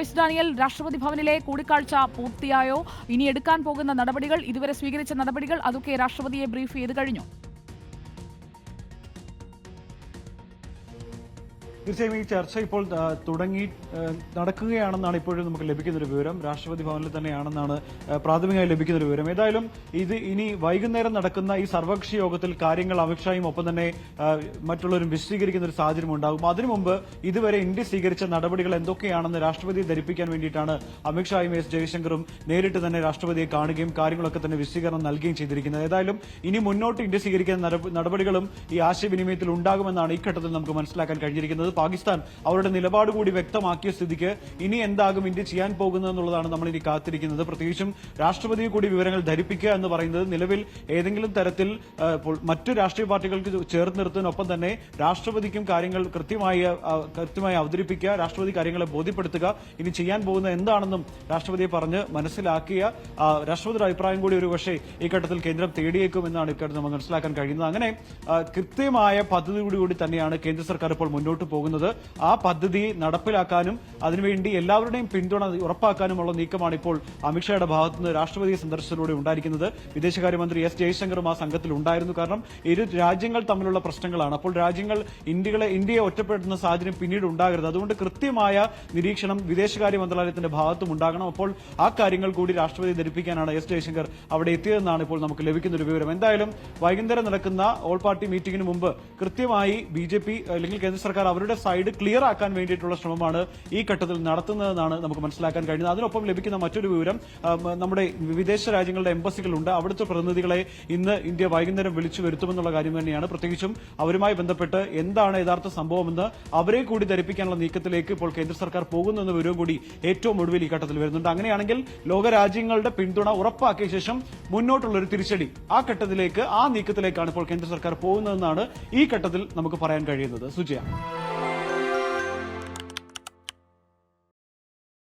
Joyce Daniel രാഷ്ട്രപതി ഭവനിലെ കൂടിക്കാഴ്ച പൂർത്തിയായോ? ഇനി എടുക്കാൻ പോകുന്ന നടപടികൾ ഇതുവരെ സ്വീകരിച്ച നടപടികൾ അതൊക്കെ രാഷ്ട്രപതിയെ ബ്രീഫ് ചെയ്ത് കഴിഞ്ഞു. തീർച്ചയായും ഈ ചർച്ച ഇപ്പോൾ തുടങ്ങി നടക്കുകയാണെന്നാണ് ഇപ്പോഴും നമുക്ക് ലഭിക്കുന്ന ഒരു വിവരം. രാഷ്ട്രപതി ഭവനിൽ തന്നെയാണെന്നാണ് പ്രാഥമികമായി ലഭിക്കുന്ന ഒരു വിവരം. ഏതായാലും ഇത് ഇനി വൈകുന്നേരം നടക്കുന്ന ഈ സർവകക്ഷി യോഗത്തിൽ കാര്യങ്ങൾ അമിത്ഷായും ഒപ്പം തന്നെ മറ്റുള്ളവരും വിശദീകരിക്കുന്ന ഒരു സാഹചര്യം ഉണ്ടാകും. അതിനു മുമ്പ് ഇതുവരെ ഇന്ത്യ സ്വീകരിച്ച നടപടികൾ എന്തൊക്കെയാണെന്ന് രാഷ്ട്രപതിയെ ധരിപ്പിക്കാൻ വേണ്ടിയിട്ടാണ് അമിത്ഷായും എസ് ജയശങ്കറും നേരിട്ട് തന്നെ രാഷ്ട്രപതിയെ കാണുകയും കാര്യങ്ങളൊക്കെ തന്നെ വിശദീകരണം നൽകുകയും ചെയ്തിരിക്കുന്നത്. ഏതായാലും ഇനി മുന്നോട്ട് ഇന്ത്യ സ്വീകരിക്കുന്ന നടപടികളും ഈ ആശയവിനിമയത്തിൽ ഉണ്ടാകുമെന്നാണ് ഈ ഘട്ടത്തിൽ നമുക്ക് മനസ്സിലാക്കാൻ കഴിഞ്ഞിരിക്കുന്നത്. പാകിസ്ഥാൻ അവരുടെ നിലപാട് കൂടി വ്യക്തമാക്കിയ സ്ഥിതിക്ക് ഇനി എന്താകും ഇന്ത്യ ചെയ്യാൻ പോകുന്നതെന്നുള്ളതാണ് നമ്മൾ ഇനി കാത്തിരിക്കുന്നത്. പ്രത്യേകിച്ചും രാഷ്ട്രപതിയെ കൂടി വിവരങ്ങൾ ധരിപ്പിക്കുക എന്ന് പറയുന്നത് നിലവിൽ ഏതെങ്കിലും തരത്തിൽ മറ്റു രാഷ്ട്രീയ പാർട്ടികൾക്ക് ചേർത്ത് നിർത്തുന്നതിനൊപ്പം തന്നെ രാഷ്ട്രപതിക്കും കാര്യങ്ങൾ കൃത്യമായി കൃത്യമായി അവതരിപ്പിക്കുക രാഷ്ട്രപതി കാര്യങ്ങളെ ബോധ്യപ്പെടുത്തുക ഇനി ചെയ്യാൻ പോകുന്ന എന്താണെന്നും രാഷ്ട്രപതിയെ പറഞ്ഞ് മനസ്സിലാക്കിയ രാഷ്ട്രപതിയുടെ അഭിപ്രായം കൂടി ഒരു പക്ഷേ ഈ ഘട്ടത്തിൽ കേന്ദ്രം തേടിയേക്കും എന്നാണ് ഇക്കാര്യത്തിൽ നമുക്ക് മനസ്സിലാക്കാൻ കഴിയുന്നത്. അങ്ങനെ കൃത്യമായ പദ്ധതിയോടുകൂടി കൂടി തന്നെയാണ് കേന്ദ്ര സർക്കാർ ഇപ്പോൾ മുന്നോട്ട് പോകുന്നത്. ആ പദ്ധതി നടപ്പിലാക്കാനും അതിനുവേണ്ടി എല്ലാവരുടെയും പിന്തുണ ഉറപ്പാക്കാനുമുള്ള നീക്കമാണ് ഇപ്പോൾ അമിത്ഷായുടെ ഭാഗത്തുനിന്ന് രാഷ്ട്രപതി സന്ദർശനത്തിലൂടെ ഉണ്ടായിരിക്കുന്നത്. വിദേശകാര്യമന്ത്രി എസ് ജയശങ്കറും ആ സംഘത്തിൽ ഉണ്ടായിരുന്നു. കാരണം ഇരു രാജ്യങ്ങൾ തമ്മിലുള്ള പ്രശ്നങ്ങളാണ്. അപ്പോൾ രാജ്യങ്ങൾ ഇന്ത്യകളെ ഇന്ത്യയെ ഒറ്റപ്പെടുത്തുന്ന സാഹചര്യം പിന്നീട് ഉണ്ടാകരുത്. അതുകൊണ്ട് കൃത്യമായ നിരീക്ഷണം വിദേശകാര്യ മന്ത്രാലയത്തിന്റെ ഭാഗത്തും ഉണ്ടാകണം. അപ്പോൾ ആ കാര്യങ്ങൾ കൂടി രാഷ്ട്രപതി ധരിപ്പിക്കാനാണ് എസ് ജയശങ്കർ അവിടെ എത്തിയതെന്നാണ് ഇപ്പോൾ നമുക്ക് ലഭിക്കുന്ന ഒരു വിവരം. എന്തായാലും വൈകുന്നേരം നടക്കുന്ന ഓൾ പാർട്ടി മീറ്റിംഗിന് മുമ്പ് കൃത്യമായി ബി അല്ലെങ്കിൽ കേന്ദ്ര സർക്കാർ അവരുടെ സൈഡ് ക്ലിയർ ആക്കാൻ വേണ്ടിയിട്ടുള്ള ശ്രമമാണ് ഈ ഘട്ടത്തിൽ നടത്തുന്നതെന്നാണ് നമുക്ക് മനസ്സിലാക്കാൻ കഴിയുന്നത്. അതിനൊപ്പം ലഭിക്കുന്ന മറ്റൊരു വിവരം നമ്മുടെ വിദേശ രാജ്യങ്ങളുടെ എംബസികളുണ്ട്. അവിടുത്തെ പ്രതിനിധികളെ ഇന്ന് ഇന്ത്യ വൈകുന്നേരം വിളിച്ചു വരുത്തുമെന്നുള്ള കാര്യം തന്നെയാണ്. പ്രത്യേകിച്ചും അവരുമായി ബന്ധപ്പെട്ട് എന്താണ് യഥാർത്ഥ സംഭവമെന്ന് അവരെ കൂടി ധരിപ്പിക്കാനുള്ള നീക്കത്തിലേക്ക് ഇപ്പോൾ കേന്ദ്ര സർക്കാർ പോകുന്നു എന്ന വിവരവും കൂടി ഏറ്റവും ഒടുവിൽ ഈ ഘട്ടത്തിൽ വരുന്നുണ്ട്. അങ്ങനെയാണെങ്കിൽ ലോകരാജ്യങ്ങളുടെ പിന്തുണ ഉറപ്പാക്കിയ ശേഷം മുന്നോട്ടുള്ള ഒരു തിരിച്ചടി ആ ഘട്ടത്തിലേക്ക് ആ നീക്കത്തിലേക്കാണ് ഇപ്പോൾ കേന്ദ്ര സർക്കാർ പോകുന്നതെന്നാണ് ഈ ഘട്ടത്തിൽ നമുക്ക് പറയാൻ കഴിയുന്നത്. സുജയ.